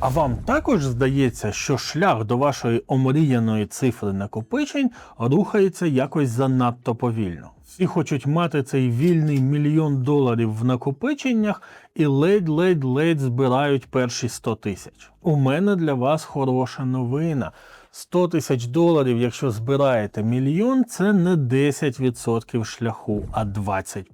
А вам також здається, що шлях до вашої омріяної цифри накопичень рухається якось занадто повільно. Всі хочуть мати цей вільний мільйон доларів в накопиченнях і ледь-ледь-ледь збирають перші 100 тисяч. У мене для вас хороша новина. 100 тисяч доларів, якщо збираєте мільйон, це не 10% шляху, а 25%.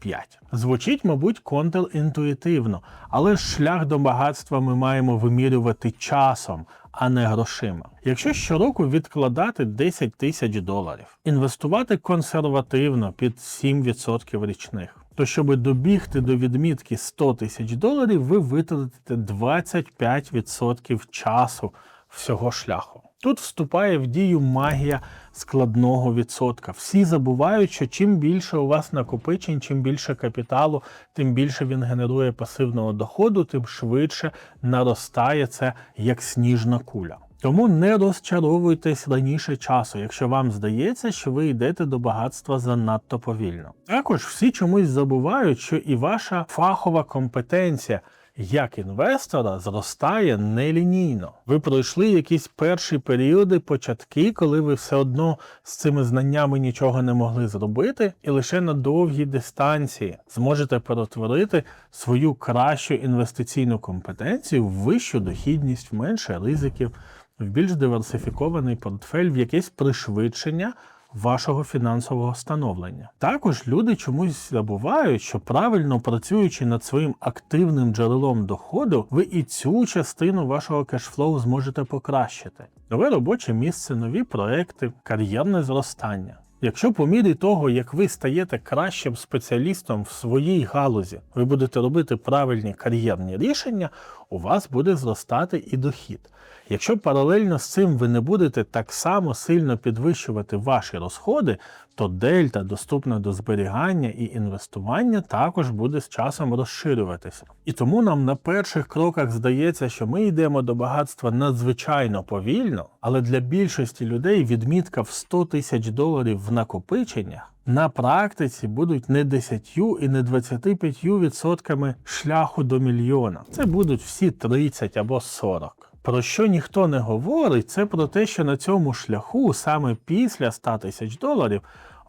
Звучить, мабуть, контрінтуїтивно, але шлях до багатства ми маємо вимірювати часом, а не грошима. Якщо щороку відкладати 10 тисяч доларів, інвестувати консервативно під 7% річних, то щоб добігти до відмітки 100 тисяч доларів, ви витратите 25% часу всього шляху. Тут вступає в дію магія складного відсотка. Всі забувають, що чим більше у вас накопичень, чим більше капіталу, тим більше він генерує пасивного доходу, тим швидше наростає це як сніжна куля. Тому не розчаровуйтесь раніше часу, якщо вам здається, що ви йдете до багатства занадто повільно. Також всі чомусь забувають, що і ваша фахова компетенція як інвестора зростає нелінійно. Ви пройшли якісь перші періоди, початки, коли ви все одно з цими знаннями нічого не могли зробити, і лише на довгій дистанції зможете перетворити свою кращу інвестиційну компетенцію в вищу дохідність, в менше ризиків, в більш диверсифікований портфель, в якесь пришвидшення вашого фінансового становлення. Також люди чомусь забувають, що правильно працюючи над своїм активним джерелом доходу, ви і цю частину вашого кешфлоу зможете покращити. Нове робоче місце, нові проекти, кар'єрне зростання. Якщо по мірі того, як ви стаєте кращим спеціалістом в своїй галузі, ви будете робити правильні кар'єрні рішення, у вас буде зростати і дохід. Якщо паралельно з цим ви не будете так само сильно підвищувати ваші розходи, то дельта, доступна до зберігання і інвестування, також буде з часом розширюватися. І тому нам на перших кроках здається, що ми йдемо до багатства надзвичайно повільно, але для більшості людей відмітка в 100 тисяч доларів в накопиченнях на практиці будуть не 10 і не 25 відсотками шляху до мільйона. Це будуть всі 30 або 40. Про що ніхто не говорить, це про те, що на цьому шляху, саме після 100 тисяч доларів,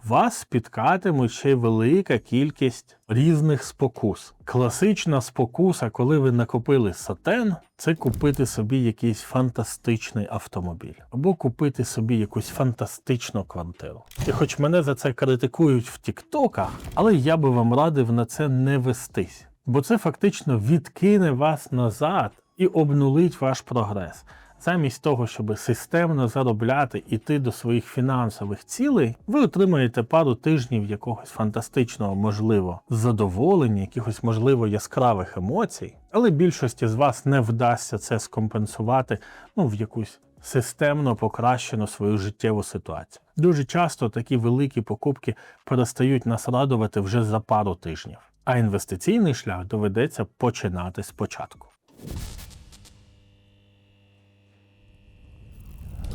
вас спіткатимуть ще велика кількість різних спокус. Класична спокуса, коли ви накопили сатен, це купити собі якийсь фантастичний автомобіль або купити собі якусь фантастичну квартиру. І хоч мене за це критикують в Тіктоках, але я би вам радив на це не вестись, бо це фактично відкине вас назад і обнулить ваш прогрес. Замість того, щоб системно заробляти іти до своїх фінансових цілей, ви отримаєте пару тижнів якогось фантастичного, можливо, задоволення, якихось можливо яскравих емоцій, але більшості з вас не вдасться це скомпенсувати ну, в якусь системно покращену свою життєву ситуацію. Дуже часто такі великі покупки перестають нас радувати вже за пару тижнів, а інвестиційний шлях доведеться починати спочатку.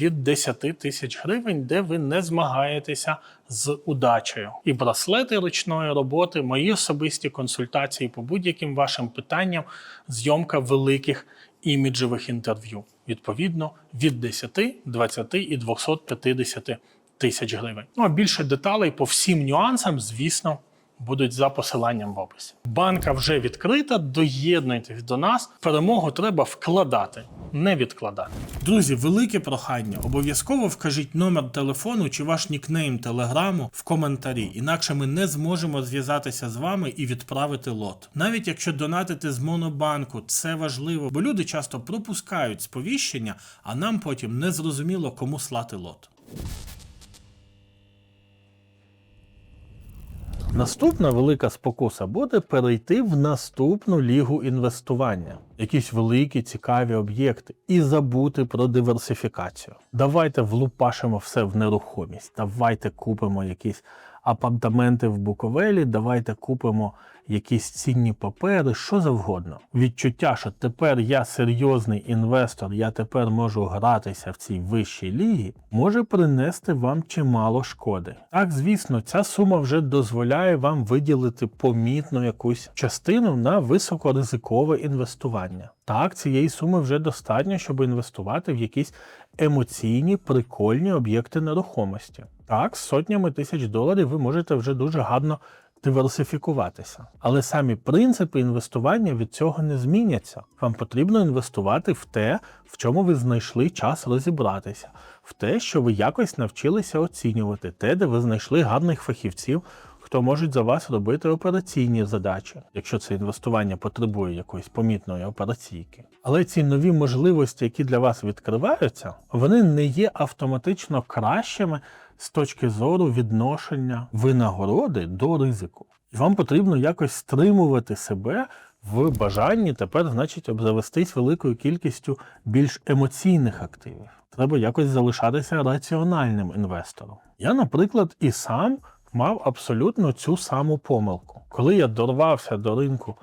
від 10 тисяч гривень, де ви не змагаєтеся з удачею. І браслети ручної роботи, мої особисті консультації по будь-яким вашим питанням, зйомка великих іміджевих інтерв'ю. Відповідно, від 10, 20 і 250 тисяч гривень. Ну а більше деталей по всім нюансам, звісно. Будуть за посиланням в описі. Банка вже відкрита. Доєднуйтесь до нас. Перемогу треба вкладати, не відкладати. Друзі, велике прохання. Обов'язково вкажіть номер телефону чи ваш нікнейм телеграму в коментарі. Інакше ми не зможемо зв'язатися з вами і відправити лот. Навіть якщо донатити з монобанку, це важливо, бо люди часто пропускають сповіщення, а нам потім не зрозуміло, кому слати лот. Наступна велика спокуса буде перейти в наступну лігу інвестування, якісь великі цікаві об'єкти, і забути про диверсифікацію. Давайте влупашимо все в нерухомість. Давайте купимо якісь апартаменти в Буковелі, давайте купимо якісь цінні папери, що завгодно. Відчуття, що тепер я серйозний інвестор, я тепер можу гратися в цій вищій лігі, може принести вам чимало шкоди. Так, звісно, ця сума вже дозволяє вам виділити помітну якусь частину на високоризикове інвестування. Так, цієї суми вже достатньо, щоб інвестувати в якісь емоційні, прикольні об'єкти нерухомості. Так, з сотнями тисяч доларів ви можете вже дуже гарно диверсифікуватися. Але самі принципи інвестування від цього не зміняться. Вам потрібно інвестувати в те, в чому ви знайшли час розібратися, в те, що ви якось навчилися оцінювати, те, де ви знайшли гарних фахівців. Хто можуть за вас робити операційні задачі, якщо це інвестування потребує якоїсь помітної операційки. Але ці нові можливості, які для вас відкриваються, вони не є автоматично кращими з точки зору відношення винагороди до ризику. І вам потрібно якось стримувати себе в бажанні тепер, значить, обзавестись великою кількістю більш емоційних активів. Треба якось залишатися раціональним інвестором. Я, наприклад, і сам мав абсолютно цю саму помилку. Коли я дорвався до ринку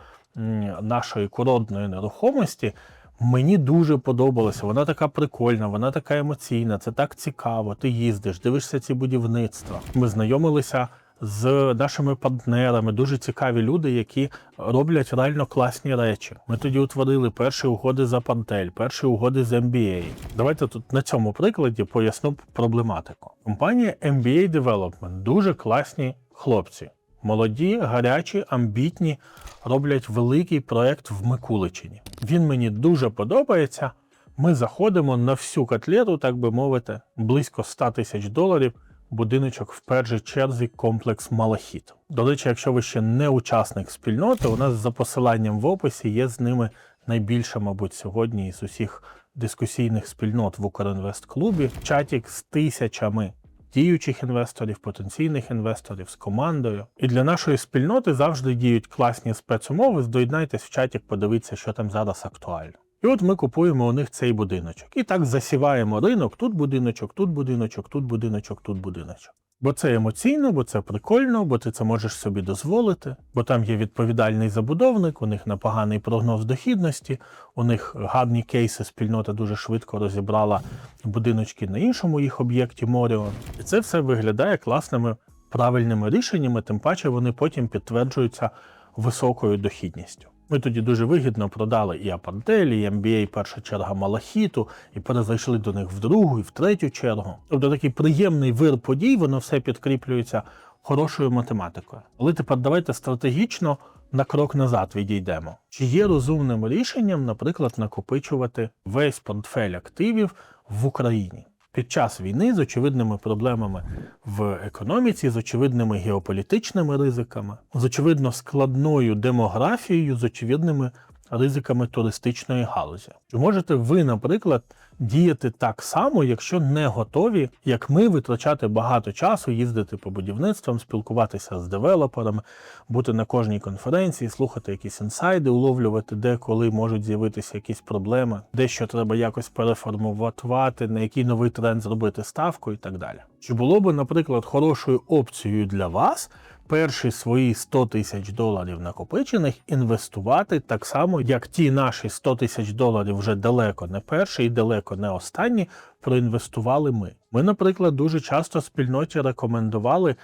нашої курортної нерухомості, мені дуже подобалося. Вона така прикольна, вона така емоційна, це так цікаво. Ти їздиш, дивишся ці будівництва. Ми знайомилися з нашими партнерами, дуже цікаві люди, які роблять реально класні речі. Ми тоді утворили перші угоди за Пантель, перші угоди з MBA. Давайте тут на цьому прикладі поясню проблематику. Компанія MBA Development дуже класні хлопці. Молоді, гарячі, амбітні, роблять великий проект в Микуличині. Він мені дуже подобається. Ми заходимо на всю котлету, так би мовити, близько 100 тисяч доларів. Будиночок в першій черзі комплекс Малахіт. До речі, якщо ви ще не учасник спільноти, у нас за посиланням в описі є з ними найбільша, мабуть, сьогодні із усіх дискусійних спільнот в Укрінвест-клубі. Чатік з тисячами діючих інвесторів, потенційних інвесторів з командою. І для нашої спільноти завжди діють класні спецумови. Здоєднайтесь в чаті, подивіться, що там зараз актуально. І от ми купуємо у них цей будиночок. І так засіваємо ринок, тут будиночок, тут будиночок, тут будиночок, тут будиночок. Бо це емоційно, бо це прикольно, бо ти це можеш собі дозволити, бо там є відповідальний забудовник, у них непоганий прогноз дохідності, у них гарні кейси, спільнота дуже швидко розібрала будиночки на іншому їх об'єкті Моріон. І це все виглядає класними правильними рішеннями, тим паче вони потім підтверджуються високою дохідністю. Ми тоді дуже вигідно продали і Апантель, і MBA перша черга Малахіту, і перезайшли до них в другу і в третю чергу. Тобто такий приємний вир подій, воно все підкріплюється хорошою математикою. Але тепер давайте стратегічно на крок назад відійдемо. Чи є розумним рішенням, наприклад, накопичувати весь портфель активів в Україні? Під час війни з очевидними проблемами в економіці, з очевидними геополітичними ризиками, з очевидно складною демографією, з очевидними ризиками туристичної галузі. Чи можете ви, наприклад, діяти так само, якщо не готові, як ми, витрачати багато часу, їздити по будівництвам, спілкуватися з девелоперами, бути на кожній конференції, слухати якісь інсайди, уловлювати, де коли можуть з'явитися якісь проблеми, де що треба якось переформувати, на який новий тренд зробити ставку і так далі. Чи було би, наприклад, хорошою опцією для вас перші свої 100 тисяч доларів накопичених інвестувати так само, як ті наші 100 тисяч доларів вже далеко не перші і далеко не останні проінвестували ми. Ми, наприклад, дуже часто спільноті рекомендували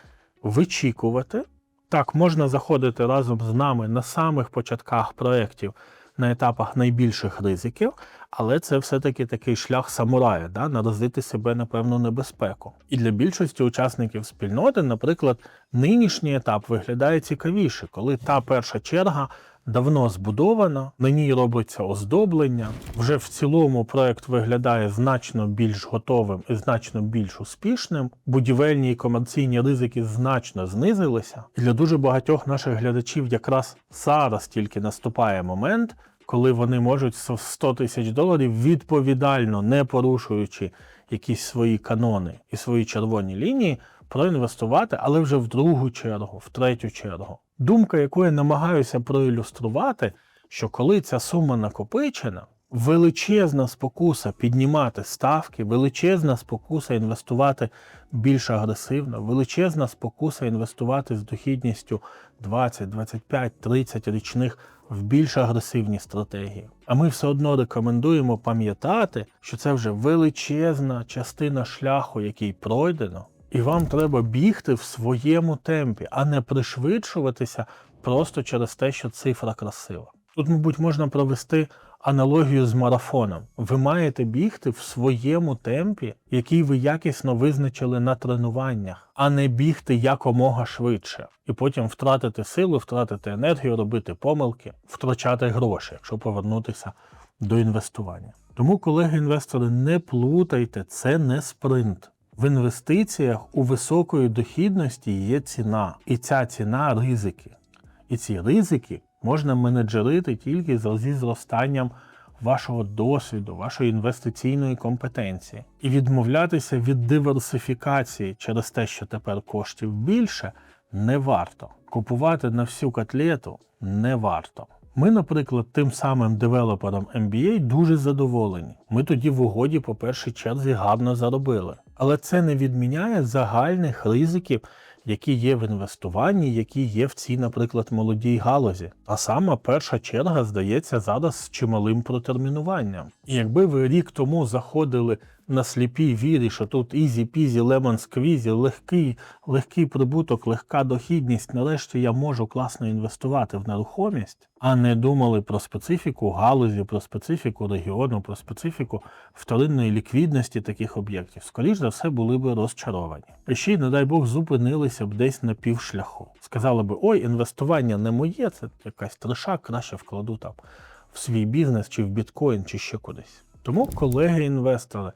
вичікувати. Так, можна заходити разом з нами на самих початках проєктів на етапах найбільших ризиків, але це все-таки такий шлях самурая, да, наразити себе на певну небезпеку. І для більшості учасників спільноти, наприклад, нинішній етап виглядає цікавіше, коли та перша черга давно збудована, на ній робиться оздоблення. Вже в цілому проект виглядає значно більш готовим і значно більш успішним. Будівельні і комерційні ризики значно знизилися. І для дуже багатьох наших глядачів якраз зараз тільки наступає момент, коли вони можуть з 100 тисяч доларів відповідально, не порушуючи якісь свої канони і свої червоні лінії, проінвестувати, але вже в другу чергу, в третю чергу. Думка, яку я намагаюся проілюструвати, що коли ця сума накопичена, величезна спокуса піднімати ставки, величезна спокуса інвестувати більш агресивно, величезна спокуса інвестувати з дохідністю 20, 25, 30 річних в більш агресивні стратегії. А ми все одно рекомендуємо пам'ятати, що це вже величезна частина шляху, який пройдено, і вам треба бігти в своєму темпі, а не пришвидшуватися просто через те, що цифра красива. Тут, мабуть, можна провести аналогію з марафоном. Ви маєте бігти в своєму темпі, який ви якісно визначили на тренуваннях, а не бігти якомога швидше, і потім втратити силу, втратити енергію, робити помилки, втрачати гроші, якщо повернутися до інвестування. Тому, колеги-інвестори, не плутайте, це не спринт. В інвестиціях у високої дохідності є ціна, і ця ціна ризики. І ці ризики можна менеджерити тільки зі зростанням вашого досвіду, вашої інвестиційної компетенції. І відмовлятися від диверсифікації через те, що тепер коштів більше, не варто. Купувати на всю котлету не варто. Ми, наприклад, тим самим девелопером MBA дуже задоволені. Ми тоді в угоді по першій черзі гарно заробили. Але це не відміняє загальних ризиків, які є в інвестуванні, які є в цій, наприклад, молодій галузі. А сама перша черга здається зараз з чималим протермінуванням. І якби ви рік тому заходили на сліпій вірі, що тут ізі-пізі, лемон сквізі, легкий, легкий прибуток, легка дохідність, нарешті я можу класно інвестувати в нерухомість, а не думали про специфіку галузі, про специфіку регіону, про специфіку вторинної ліквідності таких об'єктів, скоріш за все були б розчаровані. І ще й, не дай Бог, зупинилися б десь на півшляху. Сказали б, ой, інвестування не моє, це якась триша, краще вкладу там в свій бізнес, чи в біткоін, чи ще кудись. Тому, колеги-інвестори,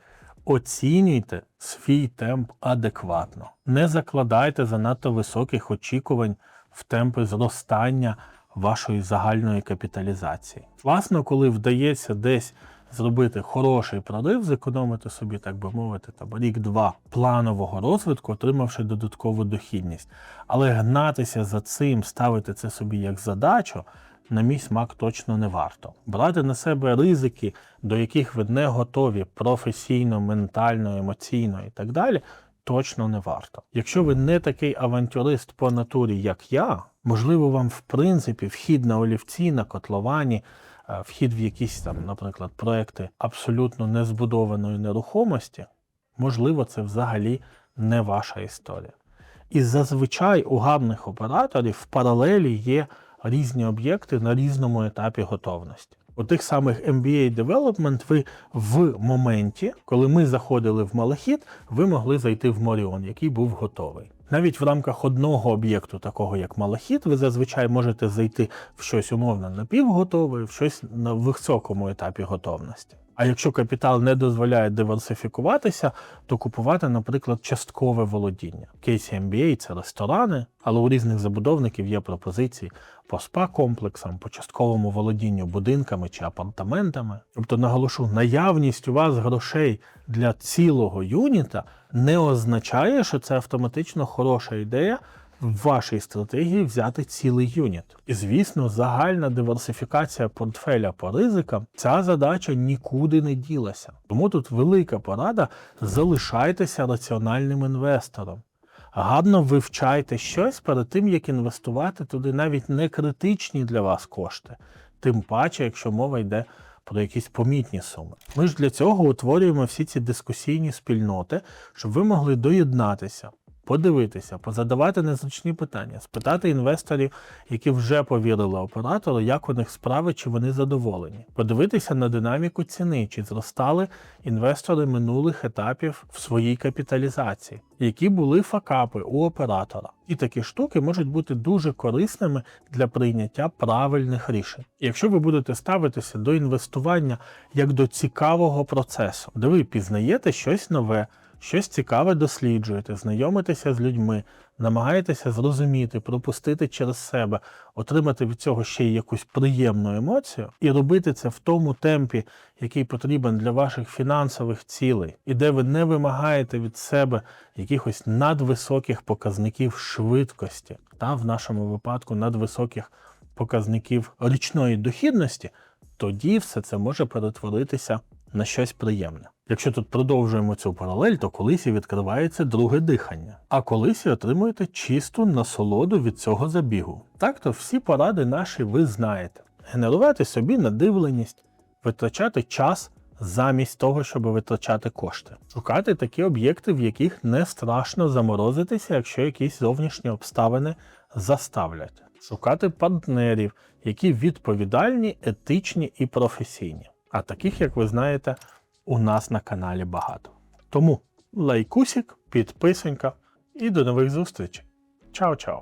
оцінюйте свій темп адекватно. Не закладайте занадто високих очікувань в темпи зростання вашої загальної капіталізації. Власно, коли вдається десь зробити хороший прорив, зекономити собі, так би мовити, там рік-два планового розвитку, отримавши додаткову дохідність. Але гнатися за цим, ставити це собі як задачу. На мій смак точно не варто. Брати на себе ризики, до яких ви не готові професійно, ментально, емоційно і так далі, точно не варто. Якщо ви не такий авантюрист по натурі, як я, можливо, вам в принципі вхід на олівці, на котловані, е, вхід в якісь там, наприклад, проекти абсолютно незбудованої нерухомості, можливо, це взагалі не ваша історія. І зазвичай у гарних операторів в паралелі є різні об'єкти на різному етапі готовності. У тих самих MBA Development ви в моменті, коли ми заходили в Малахіт, ви могли зайти в Моріон, який був готовий. Навіть в рамках одного об'єкту, такого як Малахіт, ви зазвичай можете зайти в щось умовно напівготове, в щось на високому етапі готовності. А якщо капітал не дозволяє диверсифікуватися, то купувати, наприклад, часткове володіння. Кейсі MBA – це ресторани, але у різних забудовників є пропозиції по спа-комплексам, по частковому володінню будинками чи апартаментами. Тобто, наголошу, наявність у вас грошей для цілого юніта не означає, що це автоматично хороша ідея в вашій стратегії взяти цілий юніт. І звісно, загальна диверсифікація портфеля по ризикам, ця задача нікуди не ділася. Тому тут велика порада: залишайтеся раціональним інвестором. Гарно вивчайте щось перед тим, як інвестувати туди навіть не критичні для вас кошти, тим паче, якщо мова йде про якісь помітні суми. Ми ж для цього утворюємо всі ці дискусійні спільноти, щоб ви могли доєднатися, подивитися, позадавати незручні питання, спитати інвесторів, які вже повірили оператору, як у них справи, чи вони задоволені, подивитися на динаміку ціни, чи зростали інвестори минулих етапів в своїй капіталізації, які були факапи у оператора. І такі штуки можуть бути дуже корисними для прийняття правильних рішень. Якщо ви будете ставитися до інвестування як до цікавого процесу, де ви пізнаєте щось нове, щось цікаве досліджуєте, знайомитеся з людьми, намагаєтеся зрозуміти, пропустити через себе, отримати від цього ще й якусь приємну емоцію, і робити це в тому темпі, який потрібен для ваших фінансових цілей, і де ви не вимагаєте від себе якихось надвисоких показників швидкості, та в нашому випадку надвисоких показників річної дохідності, тоді все це може перетворитися на щось приємне. Якщо тут продовжуємо цю паралель, то колись і відкривається друге дихання, а колись отримуєте чисту насолоду від цього забігу. Так то всі поради наші ви знаєте: генерувати собі надивленість, витрачати час замість того, щоб витрачати кошти, шукати такі об'єкти, в яких не страшно заморозитися, якщо якісь зовнішні обставини заставлять, шукати партнерів, які відповідальні, етичні і професійні. А таких, як ви знаєте, у нас на каналі багато. Тому лайкусик, підписонька і до нових зустрічей. Чао-чао!